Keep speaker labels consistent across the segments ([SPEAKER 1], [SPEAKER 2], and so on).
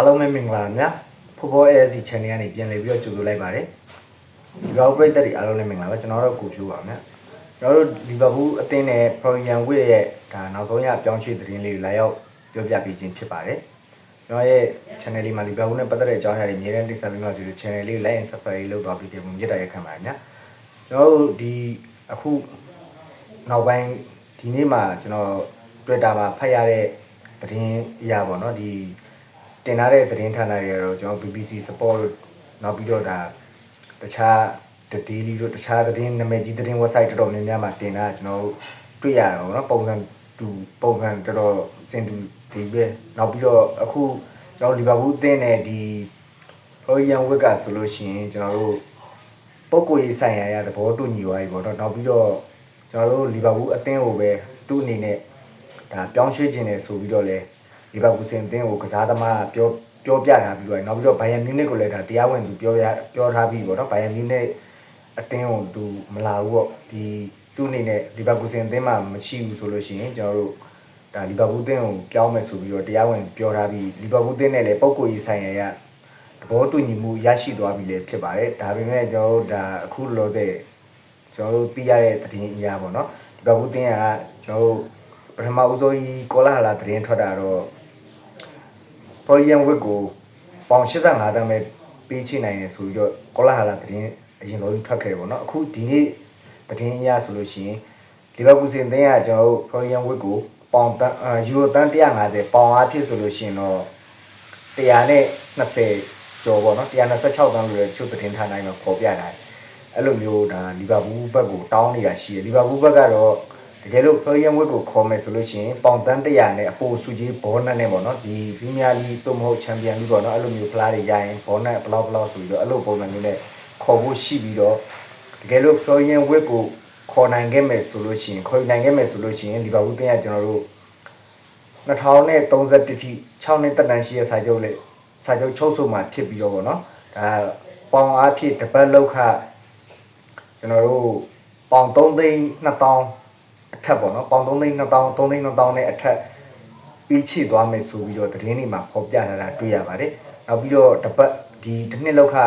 [SPEAKER 1] အားလုံးပဲမင်္ဂလာပါများဖူဘော ASC channel ကနေပြန်လည်ပြီးတော့ကြိုဆိုလိုက်ပါတယ်ဒီဘောပရိသတ်တွေအားလုံးလည်းမင်္ဂလာပါကျွန်တော်တို့ကိုဖြိုးပါများကျွန်တော်တို့လီဗာပူးအသင်းနဲ့ Florian Witt ရဲ့ဒါနောက်ဆုံးရပြောင်းရွှေ့သတင်းလေးကိုလာရောက်ပြောပြပေးခြင်းဖြစ်ပါတယ်ကျွန်တော်ရဲ့ channel လေးမှာလီဗာပူးနဲ့ပတ်သက်တဲ့အကြောင်းအရာတွေအများနဲ့တိဆက်ပေးမှဆိုလို့ channel လေးကို like and subscribe လုပ်သွားပြီးတဲ့ပုံမြစ်တာရက်ခံပါတယ်များကျွန်တော်တို့ဒီအခုနောက်ပိုင်းဒီနေ့မှာကျွန်တော် Twitter မှာဖတ်ရတဲ့သတင်းအရာပေါ့နော်ဒီ တင်ထားတဲ့သတင်းဌာနတွေကတော့ကျွန်တော် BBC Sport တို့နောက်ပြီးတော့ဒါတခြား The Daily တို့တခြားသတင်းနာမည်ကြီးသတင်း website တော်တော်များများမှာတင်တာကျွန်တော်တို့တွေ့ရတာပေါ့နော်ပုံစံတူပုံစံတော်တော်စင်တူဒီပဲနောက်ပြီးတော့အခုကျွန်တော်လီဗာပူးအသင်းနဲ့ဒီ Florian Witt ကဆိုလို့ရှိရင်ကျွန်တော်တို့ပုံကိုရေးဆိုင်ရာရသဘောတူညီသွားပြီပေါ့နော်နောက်ပြီးတော့ကျွန်တော်တို့လီဗာပူးအသင်းကိုပဲသူ့အနေနဲ့ဒါပြောင်းရွှေ့ခြင်းတယ်ဆိုပြီးတော့လဲ လီဗာပူးစင်အသင်းကိုကစားသမားကပြောပြောပြထားပြီးတော့နောက်ပြီးတော့ဘိုင်ယန်မြူးနစ်ကိုလည်းဒါတရားဝင်သူပြောရပြောထားပြီးပေါ့နော်ဘိုင်ယန်မြူးနစ်အသင်းကိုသူမလာဘူးပေါ့ဒီသူ့အနေနဲ့လီဗာပူးစင်အသင်းမှာမရှိဘူးဆိုလို့ရှိရင်ကျွန်တော်တို့ဒါလီဗာပူးအသင်းကိုပြောင်းမယ်ဆိုပြီးတော့တရားဝင်ပြောထားပြီးလီဗာပူးအသင်းနဲ့လည်းပုံကိုရေးဆိုင်ရရသဘောတူညီမှုရရှိသွားပြီလည်းဖြစ်ပါတယ်ဒါပေမဲ့ကျွန်တော်တို့ဒါအခုလောဆယ်ကျွန်တော်တို့သိရတဲ့သတင်းအရာပေါ့နော်လီဗာပူးအသင်းကကျွန်တော်တို့ပထမဦးဆုံးကြီးကောလာဟလာသတင်းထွက်တာတော့ Florian Witt ကိုပေါင်85တန်းပဲပေးချနိုင်တယ်ဆိုပြီးတော့ကောလာဟာလာသတင်းအရင်ဆုံးထွက်ခဲ့တယ်ပေါ့နော်အခုဒီနေ့သတင်းအရဆိုလို့ရှိရင်လီဗာပူးစင်အသင်းကကျွန်တော်တို့ Florian Witt ကိုပေါင်တန်းအာယူရိုတန်း150ပေါင်အားဖြစ်ဆိုလို့ရှိရင်တော့120ကျော်ပေါ့နော်126တန်းလို့လည်းတချို့သတင်းဌာနတွေမှာပေါ်ပြတာအဲ့လိုမျိုးဒါလီဗာပူးဘက်ကိုတောင်းနေတာရှိတယ်လီဗာပူးဘက်ကတော့တ ကယ်လို့ Florian Witt ကိုခေါ်မယ်ဆိုလို့ရှိရင်ပေါင်တန်း100နဲ့အပိုစုကြီးဘောနတ်နဲ့ပေါ့နော်ဒီပရီးမီးယားလီဂ်သို့မဟုတ်ချန်ပီယံလီဂ်ပေါ့နော်အဲ့လိုမျိုးဖလားတွေရရင်ဘောနတ်ဘလောက်ဘလောက်ဆိုပြီးတော့အဲ့လိုပုံစံမျိုးနဲ့ခေါ်ဖို့ရှိပြီးတော့တကယ်လို့ Florian Witt ကိုခေါ်နိုင်ခဲ့မယ်ဆိုလို့ရှိရင်ခေါ်နိုင်ခဲ့မယ်ဆိုလို့ရှိရင်လီဗာပူးတင်းကကျွန်တော်တို့2031ထိ6နှစ်တက်တန်းရှိတဲ့စာချုပ်လေစာချုပ်ချုပ်ဆိုမှဖြစ်ပြီးတော့ပေါ့နော်ဒါပေါင်အားဖြင့်တပတ်လောက်ခကျွန်တော်တို့ပေါင်3သိန်း2000 အထက်ပေါ့နော်ပေါင်3သိန်း2000 3သိန်း2000နဲ့အထက်ပြီးချိသွားမယ်ဆိုပြီးတော့သတင်းတွေမှာဖော်ပြထားတာတွေ့ရပါတယ်နောက်ပြီးတော့တပတ်ဒီတစ်နှစ်လောက်ခ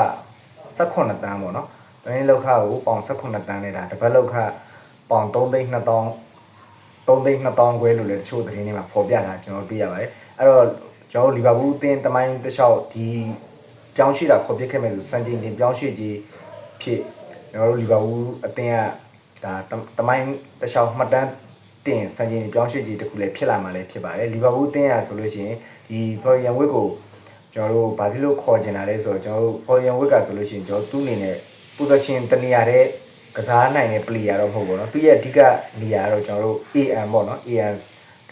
[SPEAKER 1] 18တန်းပေါ့နော်တစ်နှစ်လောက်ခကိုပေါင်18တန်းနဲ့ဒါတပတ်လောက်ခပေါင်3သိန်း2000 3သိန်း2000ခွဲလို့လည်းတချို့သတင်းတွေမှာဖော်ပြတာကျွန်တော်တွေ့ရပါတယ်အဲ့တော့ကျွန်တော်တို့လီဗာပူးအသင်းတမိုင်းတစ်လျှောက်ဒီပြောင်းရွှေ့တာခေါ်ပြစ်ခဲ့မယ်လို့စံချိန်တင်ပြောင်းရွှေ့ကြီးဖြစ်ကျွန်တော်တို့လီဗာပူးအသင်းက ဒါတမိုင်းတစ်လျှောက်မှတ်တမ်းတင်စံချိန်တင်ပြောင်းရွှေ့ကြီးတစ်ခုလည်းဖြစ်လာမှလည်းဖြစ်ပါတယ်လီဗာပူးအသင်းကဆိုလို့ရှိရင်ဒီဖလော်ရီယန်ဝစ်ကိုကျွန်တော်တို့ဘာဖြစ်လို့ခေါ်ကျင်တာလဲဆိုတော့ကျွန်တော်တို့ဖလော်ရီယန်ဝစ်ကဆိုလို့ရှိရင်ကျွန်တော်သူ့အနေနဲ့ position တနေရာတဲ့ကစားနိုင်တဲ့ player တော့မဟုတ်ဘူးเนาะသူရဲ့အဓိကနေရာတော့ကျွန်တော်တို့ AM ပေါ့เนาะ AM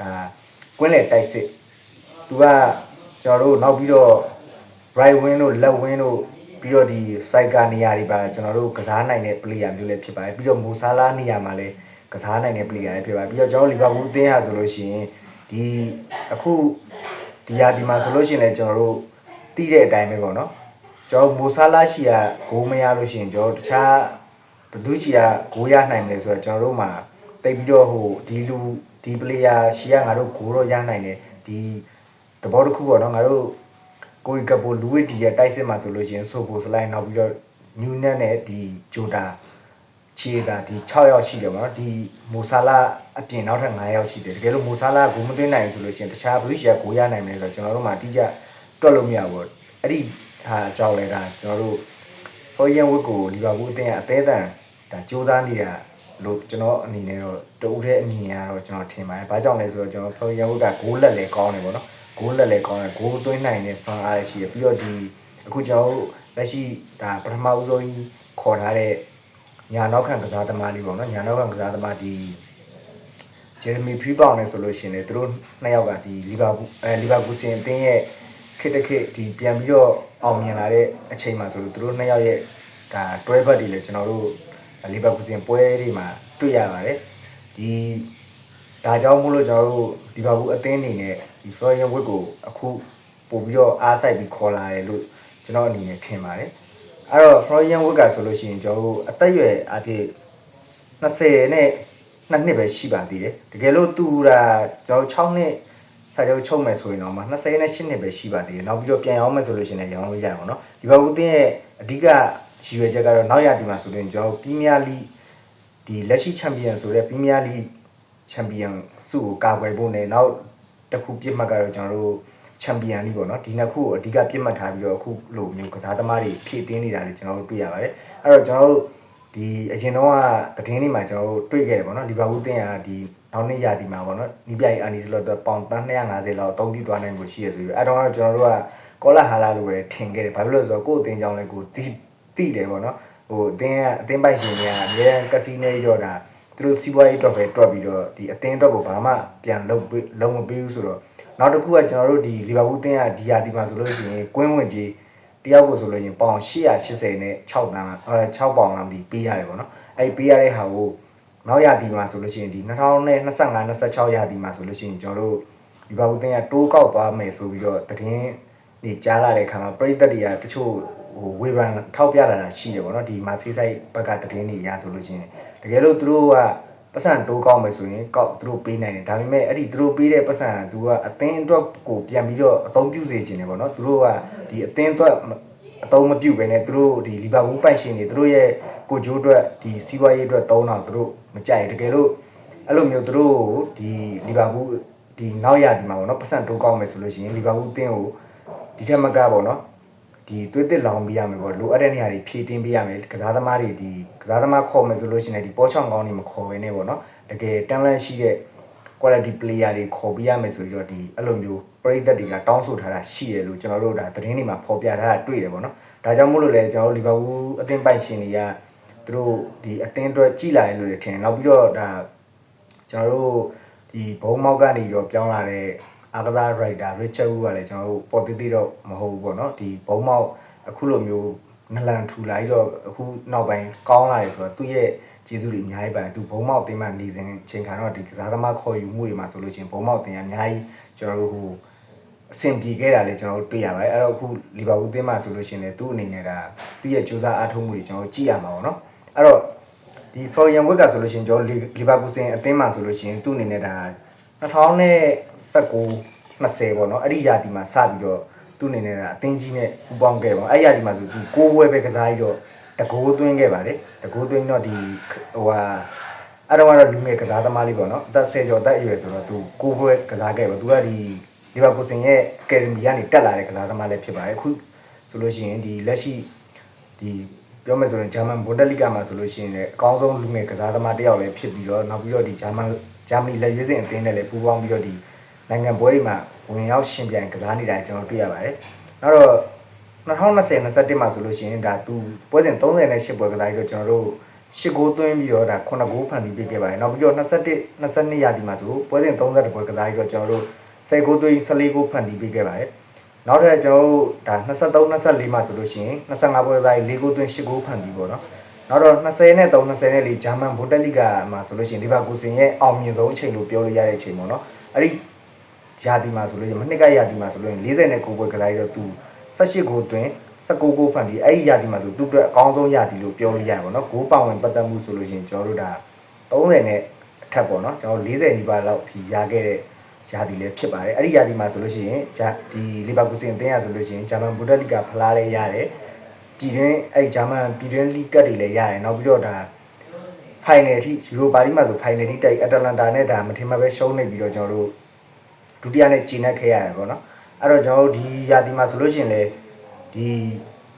[SPEAKER 1] ဒါကွင်းလေတိုက်စစ်သူကကျွန်တော်တို့နောက်ပြီးတော့ right wing တို့ left wing တို့ ပြီးတော့ဒီ striker နေရာတွေပါကျွန်တော်တို့ကစားနိုင်တဲ့ player မျိုးလည်းဖြစ်ပါတယ်ပြီးတော့မိုဆာလာနေရာမှာလည်းကစားနိုင်တဲ့ player လည်းဖြစ်ပါတယ်ပြီးတော့ကျွန်တော်လီဗာပူးအသင်းရဆိုလို့ရှိရင်ဒီအခုဒီရာဒီမှာဆိုလို့ရှိရင်လည်းကျွန်တော်တို့တိတဲ့အတိုင်းပဲပေါ့နော်ကျွန်တော်မိုဆာလာရှိရဂိုးမရလို့ရှိရင်ကျွန်တော်တခြားဘသူရှိရဂိုးရနိုင်မလဲဆိုတော့ကျွန်တော်တို့မှာတိတ်ပြီးတော့ဟိုဒီလူဒီ player ရှိရငါတို့ဂိုးတော့ရနိုင်တယ်ဒီသဘောတစ်ခုပေါ့နော်ငါတို့ ကိုရီကပိုလူဝစ်ဒီရဲ့တိုက်စစ်မှာဆိုလို့ရှိရင်ဆိုပိုစလိုက်နောက်ပြီးတော့နျူနက်နဲ့ဒီဂျိုတာချီတာဒီ6ယောက်ရှိတယ်ပေါ့နော်ဒီမိုဆာလာအပြင်နောက်ထပ်9ယောက်ရှိတယ်တကယ်လို့မိုဆာလာကိုမသွင်းနိုင်ဘူးဆိုလို့ရှိရင်တခြားဘလူးရှီကကိုရနိုင်မယ်ဆိုတော့ကျွန်တော်တို့မှအတိအကျတွက်လို့မရဘူးအဲ့ဒီဟာအကြောင်းလဲဒါကျွန်တော်တို့ဟိုယန်ဝစ်ကိုလီဗာပူးအသင်းကအသေးအံဒါစူးစမ်းနေတာလို့ကျွန်တော်အနေနဲ့တော့တူတဲ့အမြင်ကတော့ကျွန်တော်ထင်ပါတယ်။ဘာကြောင့်လဲဆိုတော့ကျွန်တော်ဖော်ရန်ဝစ်ကဂိုးလက်လည်းကောင်းတယ်ပေါ့နော်။ ဂိုးလက်လည်းကောင်းတယ်ဂိုးသွင်းနိုင်တဲ့စွမ်းအားလည်းရှိတယ်ပြီးတော့ဒီအခုကျွန်တော်တို့လက်ရှိဒါပထမဦးဆုံးကြီးခေါ်ထားတဲ့ညာနောက်ခံကစားသမားလေးပေါ့နော်ညာနောက်ခံကစားသမားဒီဂျယ်ရမီဖီပေါင်နဲ့ဆိုလို့ရှိရင်လေသူတို့နှစ်ယောက်ကဒီလီဗာပူးအဲလီဗာပူးစင်အသင်းရဲ့ခစ်တခစ်ဒီပြန်ပြီးတော့အောင်မြင်လာတဲ့အချိန်မှာဆိုလို့သူတို့နှစ်ယောက်ရဲ့ဒါတွဲဘက်တွေလည်းကျွန်တော်တို့လီဗာပူးစင်ပွဲတွေမှာတွေ့ရပါတယ်ဒီဒါကြောင့်မို့လို့ကျွန်တော်တို့လီဗာပူးအသင်းအနေနဲ့ ဒီ Florian Witt ကိုအခုပို့ပြီးတော့အားစိုက်ပြီးခေါ်လာတယ်လို့ကျွန်တော်အနေနဲ့ထင်ပါတယ်အဲ့တော့ Florian Witt ကဆိုလို့ရှိရင်ကျွန်တော်တို့အသက်အရွယ်အဖြစ်20နဲ့နှစ်နှစ်ပဲရှိပါသေးတယ်တကယ်လို့သူကကျွန်တော်6နှစ်စစာချုပ်ချုပ်မယ်ဆိုရင်တော့မှ28နှစ်ပဲရှိပါသေးတယ်နောက်ပြီးတော့ပြန်အောင်မယ်ဆိုလို့ရှိရင်လည်းရောင်းလို့ရအောင်နော်လီဗာပူးတင်းရဲ့အဓိကရည်ရွယ်ချက်ကတော့နောက်ရဒီမှာဆိုရင်ကျွန်တော်ပရီးမီးယားလိဒီလက်ရှိချန်ပီယံဆိုတဲ့ပရီးမီးယားလိချန်ပီယံစုကိုကာကွယ်ဖို့နဲ့နောက် တစ်ခုပြစ်မှတ်ကတော့ကျွန်တော်တို့ချန်ပီယံလိပေါ့နော်ဒီနှစ်ခုကိုအဓိကပြစ်မှတ်ထားပြီးတော့အခုလိုမျိုးကစားသမားတွေဖြည့်တင်းနေတာလေကျွန်တော်တို့တွေ့ရပါတယ်အဲ့တော့ကျွန်တော်တို့ဒီအရင်တော့ကသတင်းတွေမှာကျွန်တော်တို့တွေ့ခဲ့တယ်ပေါ့နော်လီဗာပူးတင်းကဒီနောက်နှစ်ရာသီမှာပေါ့နော်နီးပြိုင်အာနီစလော့တော့ပေါင်တန်း250လောက်အသုံးပြုသွားနိုင်ဖို့ရှိရဆိုပြီးအဲ့တော့ကကျွန်တော်တို့ကကောလာဟာလာလိုပဲထင်ခဲ့တယ်ဘာဖြစ်လို့လဲဆိုတော့ကိုယ့်အတင်းကြောင်းလဲကိုတီးတိတယ်ပေါ့နော်ဟိုအတင်းကအတင်းပိုက်ရှင်တွေကအများကစီနေရောတာ သူတို့စီးပွားရေးအတွက်ပဲတွက်ပြီးတော့ဒီအတင်းအတွက်ကိုဘာမှပြန်လုပ်လုံးမပေးဘူးဆိုတော့နောက်တစ်ခုကကျွန်တော်တို့ဒီလီဗာပူးတင်းကဒီယာဒီမှာဆိုလို့ရှိရင်ကွင်းဝင်ကြီးတယောက်ကိုဆိုလို့ရင်ပေါင်880နဲ့6တန်းအဲ6ပေါင်လောက်ဒီပေးရတယ်ပေါ့နော်အဲ့ပေးရတဲ့ဟာကိုနောက်ရာသီမှာဆိုလို့ရှိရင်ဒီ2025 26ရာသီမှာဆိုလို့ရှိရင်ကျွန်တော်တို့ဒီဘာဘူးတင်ကတိုးကောက်သွားမယ်ဆိုပြီးတော့တည်င်းနေကြားလာတဲ့ခါမှာပြည်သက်တွေကတချို့ ဟိုဝေဖန်ထောက်ပြလာတာရှိတယ်ပေါ့နော်ဒီမာဆေးဆိုင်ဘက်ကတည်င်းနေရဆိုလို့ရှိရင်တကယ်လို့သူတို့ကပတ်စံတိုးကောက်မယ်ဆိုရင်ကောက်သူတို့ပေးနိုင်တယ်ဒါပေမဲ့အဲ့ဒီသူတို့ပေးတဲ့ပတ်စံကသူကအသင်းအတွက်ကိုပြန်ပြီးတော့အသုံးပြုစေချင်တယ်ပေါ့နော်သူတို့ကဒီအသင်းအတွက်အသုံးမပြုဘဲနဲ့သူတို့ဒီလီဗာပူးပိုင်ရှင်တွေသူတို့ရဲ့ကိုဂျိုးအတွက်ဒီစီးပွားရေးအတွက်သုံးတော့သူတို့မကြိုက်တကယ်လို့အဲ့လိုမျိုးသူတို့ဒီလီဗာပူးဒီနောက်ရဒီမှာပေါ့နော်ပတ်စံတိုးကောက်မယ်ဆိုလို့ရှိရင်လီဗာပူးအသင်းကိုဒီချက်မကပေါ့နော် ဒီသွေးတစ်လောင်ပေးရမယ်ပေါ့လိုအပ်တဲ့နေရာတွေဖြည့်တင်းပေးရမယ်ကစားသမားတွေဒီကစားသမားခေါ်မယ်ဆိုလို့ရှိရင်ဒီပေါ်ချောင်းကောင်းတွေမခေါ်ဘဲနဲ့ပေါ့နော်တကယ်တန်လန့်ရှိတဲ့ quality player တွေခေါ်ပြရမယ်ဆိုပြီးတော့ဒီအဲ့လိုမျိုးပရိသတ်တွေကတောင်းဆိုထားတာရှိတယ်လို့ကျွန်တော်တို့ဒါသတင်းတွေမှာဖော်ပြထားတာတွေ့တယ်ပေါ့နော်ဒါကြောင့်မို့လို့လဲကျွန်တော်တို့လီဗာပူးအသင်းပိုင်ရှင်တွေကသူတို့ဒီအသင်းအတွက်ကြည်လာတယ်လို့ထင်နောက်ပြီးတော့ဒါကျွန်တော်တို့ဒီဘုံမောက်ကနေရောပြောင်းလာတဲ့ အာကစား writer Richard Wu ကလည်းကျွန်တော်တို့ပေါ်တိတိတော့မဟုတ်ဘူးပေါ့နော်ဒီဘုံမောက်အခုလိုမျိုးနလန်ထူလာပြီးတော့အခုနောက်ပိုင်းကောင်းလာတယ်ဆိုတော့သူ့ရဲ့ကျေးဇူးတွေအများကြီးပါတယ်သူဘုံမောက်တင်းမှနေစဉ်ချိန်ခါတော့ဒီကစားသမားခေါ်ယူမှုတွေမှာဆိုလို့ရှိရင်ဘုံမောက်တင်းကအများကြီးကျွန်တော်တို့ဟိုအဆင်ပြေခဲ့တာလေကျွန်တော်တို့တွေ့ရပါတယ်အဲ့တော့အခုလီဗာပူးတင်းမှဆိုလို့ရှိရင်လည်းသူ့အနေနဲ့ဒါသူ့ရဲ့ကြိုးစားအားထုတ်မှုတွေကျွန်တော်တို့ကြည့်ရမှာပေါ့နော်အဲ့တော့ဒီ Florian Wirtz ကဆိုလို့ရှိရင်ကျွန်တော်လီဗာပူးစင်အသင်းမှာဆိုလို့ရှိရင်သူ့အနေနဲ့ဒါ 2019 20ပေါ့နော်အဲ့ဒီရာသီမှာစပြီးတော့သူ့အနေနဲ့ဒါအသင်းကြီးနဲ့ပူးပေါင်းခဲ့ပါအဲ့ဒီရာသီမှာဆိုသူကိုးပွဲပဲကစားပြီးတော့တကိုးသွင်းခဲ့ပါတယ်တကိုးသွင်းတော့ဒီဟိုဟာအဲ့တော့ကတော့လူငယ်ကစားသမားလေးပေါ့နော်အသက်10ကျော်အသက်အရွယ်ဆိုတော့သူကိုးပွဲကစားခဲ့ပါသူကဒီလီဗာပူးစင်ရဲ့အကယ်ဒမီကနေတက်လာတဲ့ကစားသမားလည်းဖြစ်ပါတယ်အခုဆိုလို့ရှိရင်ဒီလက်ရှိဒီပြောမယ်ဆိုရင်ဂျာမန်ဘွန်ဒက်လိဂါမှာဆိုလို့ရှိရင်လည်းအကောင်းဆုံးလူငယ်ကစားသမားတစ်ယောက်လည်းဖြစ်ပြီးတော့နောက်ပြီးတော့ဒီဂျာမန် ဂျာမနီလက်ရွေးစင်အသင်းနဲ့လည်းပူးပေါင်းပြီးတော့ဒီနိုင်ငံပွဲတွေမှာဝင်ရောက်ရှင်ပြိုင်ကစားနေတာကျွန်တော်တွေ့ရပါတယ်နောက်တော့2020 21မှာဆိုလို့ရှိရင်ဒါသူပွဲစဉ်38ပွဲကစားပြီးတော့ကျွန်တော်တို့ရှစ်ဂိုးသွင်းပြီးတော့ဒါ9ဂိုးဖန်တီးပေးခဲ့ပါတယ်နောက်ပြီးတော့21 22ရာသီမှာဆိုပွဲစဉ်32ပွဲကစားပြီးတော့ကျွန်တော်တို့10ဂိုးသွင်း14ဂိုးဖန်တီးပေးခဲ့ပါတယ်နောက်ထပ်ကျွန်တော်တို့ဒါ23 24မှာဆိုလို့ရှိရင်25ပွဲကစားပြီး4ဂိုးသွင်း10ဂိုးဖန်တီးပေါ့နော် နောက်တော့20နဲ့3 20နဲ့4ဂျာမန်ဘွန်တက်လိဂါမှာဆိုလို့ရှိရင်လီဗာပူးစင်ရဲ့အောင်မြင်ဆုံးအချိန်လို့ပြောလို့ရတဲ့အချိန်ပေါ့နော်အဲ့ဒီရာသီမှာဆိုလို့ရမနှစ်ကရာသီမှာဆိုလို့ရင်49ပွဲကစားပြီးတော့သူ18ဂိုးသွင်း19ဂိုးဖန်တီးအဲ့ဒီရာသီမှာဆိုသူ့အတွက်အကောင်းဆုံးရာသီလို့ပြောလို့ရတယ်ပေါ့နော်ဂိုးပောင်ဝင်ပတ်သက်မှုဆိုလို့ရှိရင်ကျွန်တော်တို့ဒါ30နဲ့အထက်ပေါ့နော်ကျွန်တော်40နီးပါးလောက်ဒီရခဲ့တဲ့ရာသီလည်းဖြစ်ပါတယ်အဲ့ဒီရာသီမှာဆိုလို့ရှိရင်ဂျာဒီလီဗာပူးစင်အသင်းရဆိုလို့ရှိရင်ဂျာမန်ဘူဒက်လိဂါဖလားလည်းရတယ် ပြည်တွင်းအဲ့ဂျာမန်ပြည်တွင်းလိဂ်ကတ်တွေလည်းရတယ်နောက်ပြီးတော့ဒါ final အထိယူရိုပါရီမှာဆို final အထိတိုက်အတလန်တာနဲ့ဒါမထင်မှပဲရှုံးနေပြီးတော့ကျွန်တော်တို့ဒုတိယနဲ့ဂျင်းနဲ့ခဲ့ရတယ်ပေါ့နော်အဲ့တော့ကျွန်တော်တို့ဒီရာသီမှာဆိုလို့ရှိရင်လေဒီ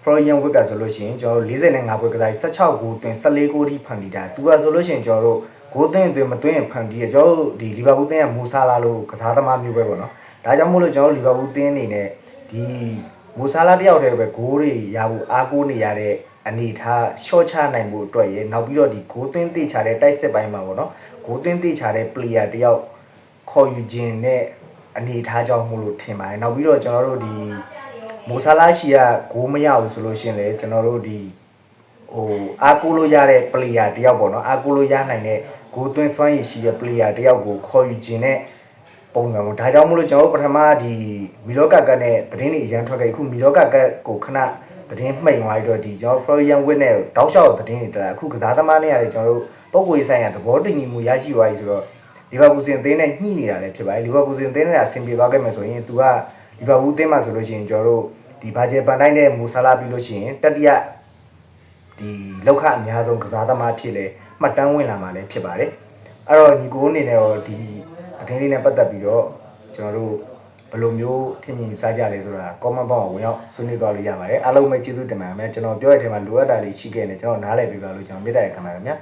[SPEAKER 1] Florian Wick ကဆိုလို့ရှိရင်ကျွန်တော်တို့45ပွဲကစား16ဂိုးသွင်း14ဂိုးထိဖန်တီးတာသူကဆိုလို့ရှိရင်ကျွန်တော်တို့ဂိုးသွင်းသွင်းမသွင်းရင်ဖန်တီးရကျွန်တော်တို့ဒီလီဗာပူးတင်းကမူဆာလာလို့ကစားသမားမျိုးပဲပေါ့နော်ဒါကြောင့်မို့လို့ကျွန်တော်တို့လီဗာပူးတင်းအနေနဲ့ဒီ မူဆာလာတယောက်တည်းပဲဂိုးတွေရဖို့အားကိုးနေရတဲ့အနေထားရှော့ချနိုင်မှုအတွက်ရနောက်ပြီးတော့ဒီဂိုးသွင်းတိချတဲ့တိုက်စစ်ပိုင်းမှာပေါ့နော်ဂိုးသွင်းတိချတဲ့ player တယောက်ခေါ်ယူခြင်းနဲ့အနေထားကြောင့်မို့လို့ထင်ပါတယ်နောက်ပြီးတော့ကျွန်တော်တို့ဒီမိုဆာလာရှီကဂိုးမရဘူးဆိုလို့ရှိရင်လေကျွန်တော်တို့ဒီဟိုအားကိုးလို့ရတဲ့ player တယောက်ပေါ့နော်အားကိုးလို့ရနိုင်တဲ့ဂိုးသွင်းစွမ်းရည်ရှိတဲ့ player တယောက်ကိုခေါ်ယူခြင်းနဲ့ ပုံစံပေါ့ဒါကြောင့်မို့လို့ကျွန်တော်တို့ပထမဒီမီလောကကတ်နဲ့သတင်းတွေအရန်ထွက်ခဲ့အခုမီလောကကတ်ကိုခဏသတင်းမှိန်သွားပြီးတော့ဒီကျွန်တော် Florian Witt နဲ့တောက်လျှောက်သတင်းတွေတက်လာအခုကစားသမားနဲ့ရတယ်ကျွန်တော်တို့ပုံကိုယ်ရေးဆိုင်ရာသဘောတူညီမှုရရှိသွားပြီဆိုတော့လီဗာပူးစင်အသင်းနဲ့ညှိနေတာလည်းဖြစ်ပါတယ်လီဗာပူးစင်အသင်းနဲ့အဆင်ပြေသွားခဲ့မယ်ဆိုရင် तू ကလီဗာပူးအသင်းမှာဆိုလို့ရှိရင်ကျွန်တော်တို့ဒီဘာဂျယ်ပန်တိုင်းနဲ့မူဆာလာပြီးလို့ရှိရင်တတိယဒီလောက်ခအများဆုံးကစားသမားဖြစ်လေမှတ်တမ်းဝင်လာမှာလည်းဖြစ်ပါတယ်အဲ့တော့ညီကိုအနေနဲ့ရောဒီ သတင်းလေးနဲ့ပတ်သက်ပြီးတော့ကျွန်တော်တို့ဘယ်လိုမျိုးထင်မြင်စားကြလဲဆိုတာ comment box မှာဝင်ရောက်ဆွေးနွေးသွားလို့ရပါတယ်အားလုံးပဲကျေးဇူးတင်ပါတယ်ကျွန်တော်ပြောရတဲ့ထဲမှာလိုအပ်တာလေးရှိခဲ့တယ်ကျွန်တော်နားလည်ပေးပါလို့ကျွန်တော်မေတ္တာရက်ခံပါတယ်ခင်ဗျာ